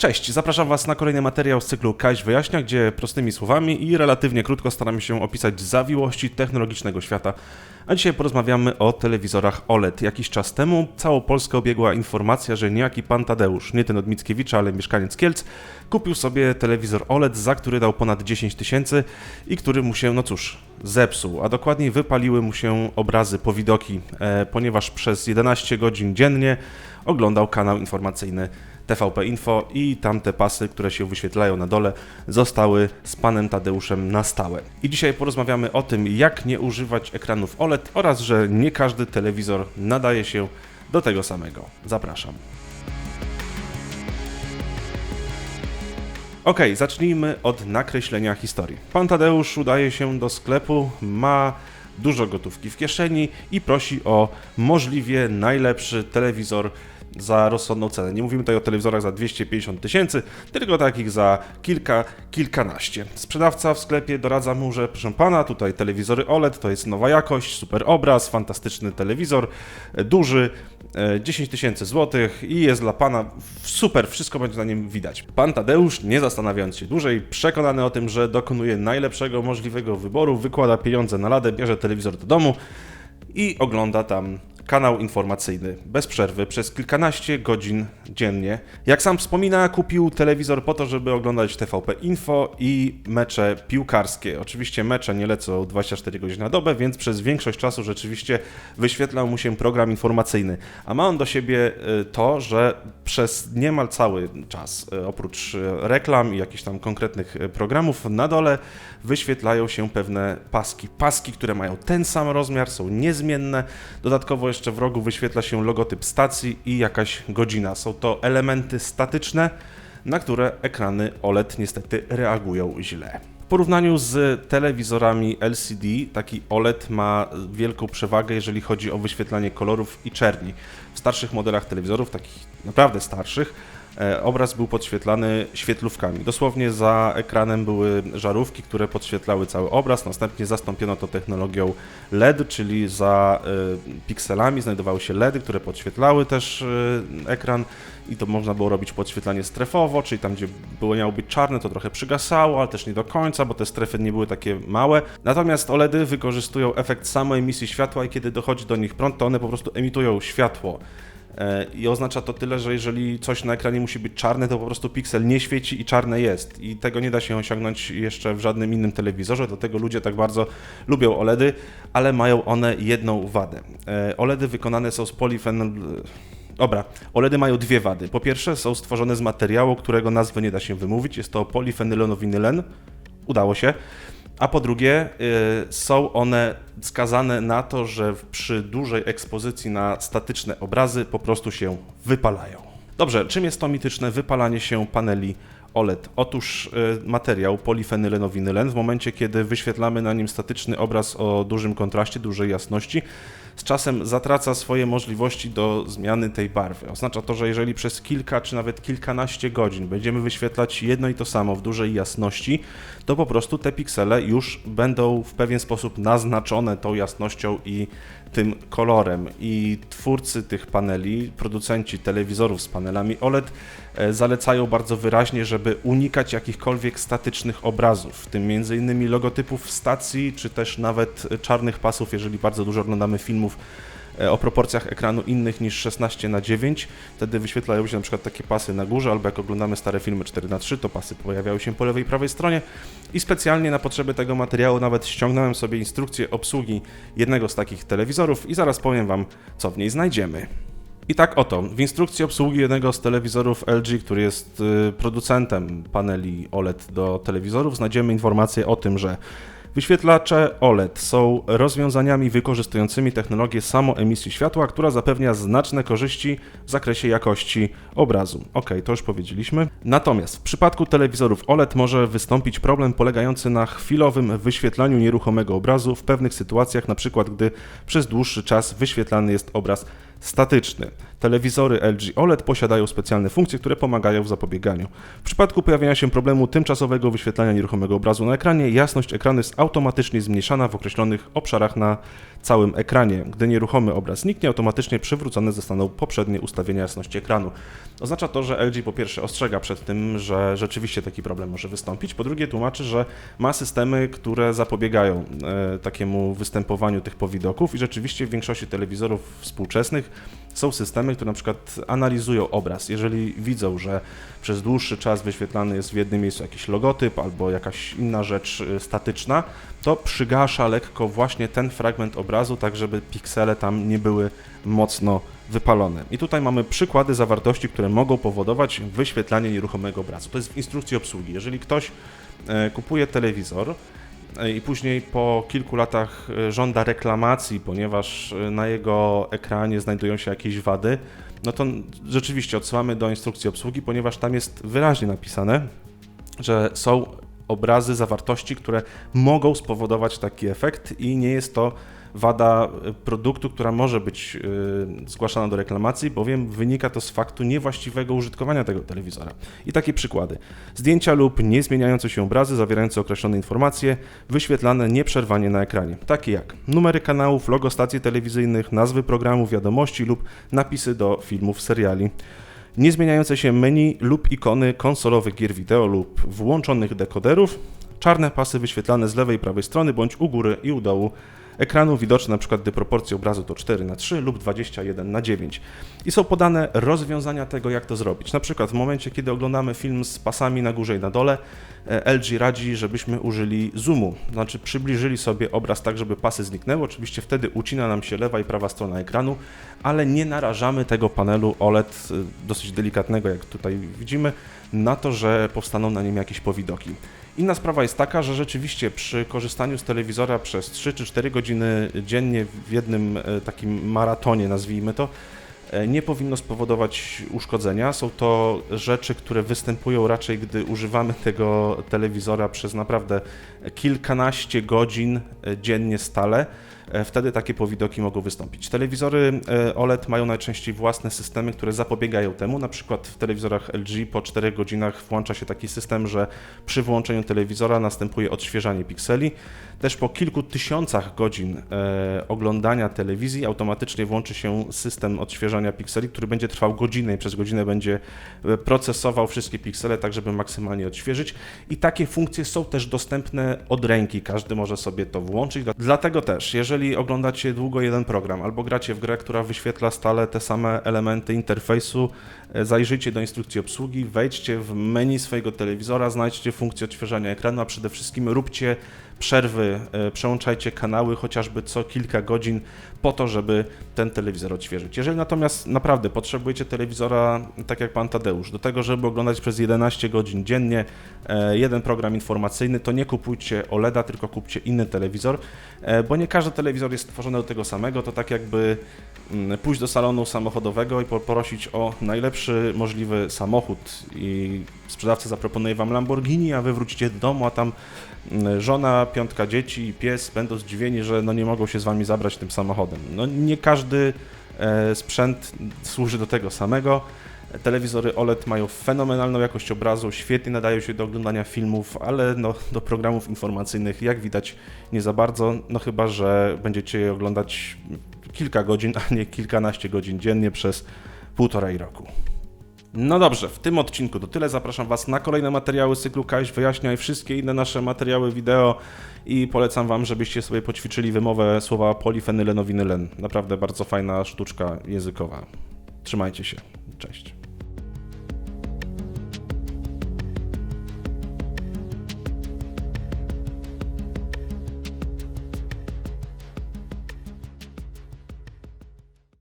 Cześć, zapraszam Was na kolejny materiał z cyklu Kaś Wyjaśnia, gdzie prostymi słowami i relatywnie krótko staramy się opisać zawiłości technologicznego świata. A dzisiaj porozmawiamy o telewizorach OLED. Jakiś czas temu całą Polskę obiegła informacja, że niejaki pan Tadeusz, nie ten od Mickiewicza, ale mieszkaniec Kielc, kupił sobie telewizor OLED, za który dał ponad 10 tysięcy i który mu się, no cóż, zepsuł, a dokładniej wypaliły mu się obrazy powidoki, e, ponieważ przez 11 godzin dziennie oglądał kanał informacyjny TVP Info i tamte pasy, które się wyświetlają na dole, zostały z panem Tadeuszem na stałe. I dzisiaj porozmawiamy o tym, jak nie używać ekranów OLED oraz, że nie każdy telewizor nadaje się do tego samego. Zapraszam. Ok, zacznijmy od nakreślenia historii. Pan Tadeusz udaje się do sklepu, ma dużo gotówki w kieszeni i prosi o możliwie najlepszy telewizor za rozsądną cenę. Nie mówimy tutaj o telewizorach za 250 tysięcy, tylko takich za kilka, kilkanaście. Sprzedawca w sklepie doradza mu, że proszę pana, tutaj telewizory OLED to jest nowa jakość, super obraz, fantastyczny telewizor, e, duży, 10 e, tysięcy złotych i jest dla pana super, wszystko będzie na nim widać. Pan Tadeusz, nie zastanawiając się dłużej, przekonany o tym, że dokonuje najlepszego możliwego wyboru, wykłada pieniądze na ladę, bierze telewizor do domu i ogląda tam kanał informacyjny bez przerwy przez kilkanaście godzin dziennie. Jak sam wspomina, kupił telewizor po to, żeby oglądać TVP Info i mecze piłkarskie. Oczywiście mecze nie lecą 24 godziny na dobę, więc przez większość czasu rzeczywiście wyświetlał mu się program informacyjny. A ma on do siebie y, to, że przez niemal cały czas, y, oprócz y, reklam i jakichś tam konkretnych programów, na dole wyświetlają się pewne paski. Paski, które mają ten sam rozmiar, są niezmienne. Dodatkowo jeszcze jeszcze w rogu wyświetla się logotyp stacji i jakaś godzina. Są to elementy statyczne, na które ekrany OLED niestety reagują źle. W porównaniu z telewizorami LCD, taki OLED ma wielką przewagę, jeżeli chodzi o wyświetlanie kolorów i czerni. W starszych modelach telewizorów, takich naprawdę starszych, obraz był podświetlany świetlówkami. Dosłownie za ekranem były żarówki, które podświetlały cały obraz. Następnie zastąpiono to technologią LED, czyli za e, pikselami znajdowały się LEDy, które podświetlały też e, ekran i to można było robić podświetlanie strefowo, czyli tam, gdzie było miało być czarne, to trochę przygasało, ale też nie do końca, bo te strefy nie były takie małe. Natomiast OLEDy wykorzystują efekt samoemisji światła i kiedy dochodzi do nich prąd, to one po prostu emitują światło. E, I oznacza to tyle, że jeżeli coś na ekranie musi być czarne, to po prostu piksel nie świeci i czarne jest. I tego nie da się osiągnąć jeszcze w żadnym innym telewizorze, dlatego ludzie tak bardzo lubią OLEDy, ale mają one jedną wadę. E, OLEDy wykonane są z polifenol... Dobra, OLEDy mają dwie wady. Po pierwsze, są stworzone z materiału, którego nazwy nie da się wymówić. Jest to polifenylonowinylen. Udało się a po drugie y, są one skazane na to, że przy dużej ekspozycji na statyczne obrazy po prostu się wypalają. Dobrze, czym jest to mityczne wypalanie się paneli OLED? Otóż y, materiał polifenylenowinylen w momencie, kiedy wyświetlamy na nim statyczny obraz o dużym kontraście, dużej jasności, z czasem zatraca swoje możliwości do zmiany tej barwy. Oznacza to, że jeżeli przez kilka czy nawet kilkanaście godzin będziemy wyświetlać jedno i to samo w dużej jasności, to po prostu te piksele już będą w pewien sposób naznaczone tą jasnością i tym kolorem. I twórcy tych paneli, producenci telewizorów z panelami OLED e, zalecają bardzo wyraźnie, żeby unikać jakichkolwiek statycznych obrazów, w tym m.in. logotypów stacji, czy też nawet czarnych pasów, jeżeli bardzo dużo oglądamy filmów o proporcjach ekranu innych niż 16 na 9 wtedy wyświetlają się na przykład takie pasy na górze, albo jak oglądamy stare filmy 4 na 3 to pasy pojawiały się po lewej i prawej stronie i specjalnie na potrzeby tego materiału nawet ściągnąłem sobie instrukcję obsługi jednego z takich telewizorów i zaraz powiem Wam, co w niej znajdziemy. I tak oto, w instrukcji obsługi jednego z telewizorów LG, który jest y, producentem paneli OLED do telewizorów, znajdziemy informację o tym, że Wyświetlacze OLED są rozwiązaniami wykorzystującymi technologię samoemisji światła, która zapewnia znaczne korzyści w zakresie jakości obrazu. Ok, to już powiedzieliśmy. Natomiast w przypadku telewizorów OLED może wystąpić problem polegający na chwilowym wyświetlaniu nieruchomego obrazu w pewnych sytuacjach, np. gdy przez dłuższy czas wyświetlany jest obraz statyczny. Telewizory LG OLED posiadają specjalne funkcje, które pomagają w zapobieganiu. W przypadku pojawienia się problemu tymczasowego wyświetlania nieruchomego obrazu na ekranie, jasność ekranu jest automatycznie zmniejszana w określonych obszarach na całym ekranie. Gdy nieruchomy obraz zniknie, automatycznie przywrócone zostaną poprzednie ustawienia jasności ekranu. Oznacza to, że LG po pierwsze ostrzega przed tym, że rzeczywiście taki problem może wystąpić, po drugie tłumaczy, że ma systemy, które zapobiegają e, takiemu występowaniu tych powidoków i rzeczywiście w większości telewizorów współczesnych są systemy, które na przykład analizują obraz. Jeżeli widzą, że przez dłuższy czas wyświetlany jest w jednym miejscu jakiś logotyp albo jakaś inna rzecz y, statyczna, to przygasza lekko właśnie ten fragment obrazu, tak żeby piksele tam nie były mocno wypalone. I tutaj mamy przykłady zawartości, które mogą powodować wyświetlanie nieruchomego obrazu. To jest w instrukcji obsługi. Jeżeli ktoś e, kupuje telewizor, i później po kilku latach e, żąda reklamacji, ponieważ na jego ekranie znajdują się jakieś wady, no to rzeczywiście odsyłamy do instrukcji obsługi, ponieważ tam jest wyraźnie napisane, że są obrazy zawartości, które mogą spowodować taki efekt i nie jest to wada e, produktu, która może być e, zgłaszana do reklamacji, bowiem wynika to z faktu niewłaściwego użytkowania tego telewizora. I takie przykłady. Zdjęcia lub niezmieniające się obrazy zawierające określone informacje, wyświetlane nieprzerwanie na ekranie, takie jak numery kanałów, logo stacji telewizyjnych, nazwy programów, wiadomości lub napisy do filmów, seriali niezmieniające się menu lub ikony konsolowych gier wideo lub włączonych dekoderów, czarne pasy wyświetlane z lewej i prawej strony bądź u góry i u dołu ekranu widoczne np. gdy proporcje obrazu to 4 na 3 lub 21 na 9 i są podane rozwiązania tego jak to zrobić. Na przykład w momencie kiedy oglądamy film z pasami na górze i na dole e, LG radzi, żebyśmy użyli zoomu, znaczy przybliżyli sobie obraz tak, żeby pasy zniknęły. Oczywiście wtedy ucina nam się lewa i prawa strona ekranu, ale nie narażamy tego panelu OLED e, dosyć delikatnego, jak tutaj widzimy, na to, że powstaną na nim jakieś powidoki. Inna sprawa jest taka, że rzeczywiście przy korzystaniu z telewizora przez 3 czy 4 godziny dziennie w jednym e, takim maratonie, nazwijmy to, e, nie powinno spowodować uszkodzenia. Są to rzeczy, które występują raczej, gdy używamy tego telewizora przez naprawdę kilkanaście godzin e, dziennie stale. E, wtedy takie powidoki mogą wystąpić. Telewizory e, OLED mają najczęściej własne systemy, które zapobiegają temu. Na przykład w telewizorach LG po 4 godzinach włącza się taki system, że przy włączeniu telewizora następuje odświeżanie pikseli. Też po kilku tysiącach godzin e, oglądania telewizji automatycznie włączy się system odświeżania pikseli, który będzie trwał godzinę i przez godzinę będzie procesował wszystkie piksele, tak żeby maksymalnie odświeżyć. I takie funkcje są też dostępne od ręki. Każdy może sobie to włączyć. Dlatego też, jeżeli jeżeli oglądacie długo jeden program albo gracie w grę, która wyświetla stale te same elementy interfejsu, e, zajrzyjcie do instrukcji obsługi, wejdźcie w menu swojego telewizora, znajdźcie funkcję odświeżania ekranu, a przede wszystkim róbcie przerwy, e, przełączajcie kanały chociażby co kilka godzin po to, żeby ten telewizor odświeżyć. Jeżeli natomiast naprawdę potrzebujecie telewizora, tak jak pan Tadeusz, do tego, żeby oglądać przez 11 godzin dziennie e, jeden program informacyjny, to nie kupujcie OLEDa, tylko kupcie inny telewizor, e, bo nie każdy telewizor jest stworzony do tego samego. To tak jakby mm, pójść do salonu samochodowego i poprosić o najlepszy możliwy samochód i sprzedawca zaproponuje wam Lamborghini, a wy wrócicie do domu, a tam mm, żona, piątka dzieci i pies będą zdziwieni, że no nie mogą się z wami zabrać tym samochodem. No nie każdy e, sprzęt służy do tego samego. Telewizory OLED mają fenomenalną jakość obrazu, świetnie nadają się do oglądania filmów, ale no, do programów informacyjnych jak widać nie za bardzo, no chyba, że będziecie je oglądać kilka godzin, a nie kilkanaście godzin dziennie przez półtorej roku. No dobrze, w tym odcinku to tyle. Zapraszam Was na kolejne materiały cyklu Kaś Wyjaśnia i wszystkie inne nasze materiały wideo i polecam Wam, żebyście sobie poćwiczyli wymowę słowa polifenylenowinylen. Naprawdę bardzo fajna sztuczka językowa. Trzymajcie się. Cześć.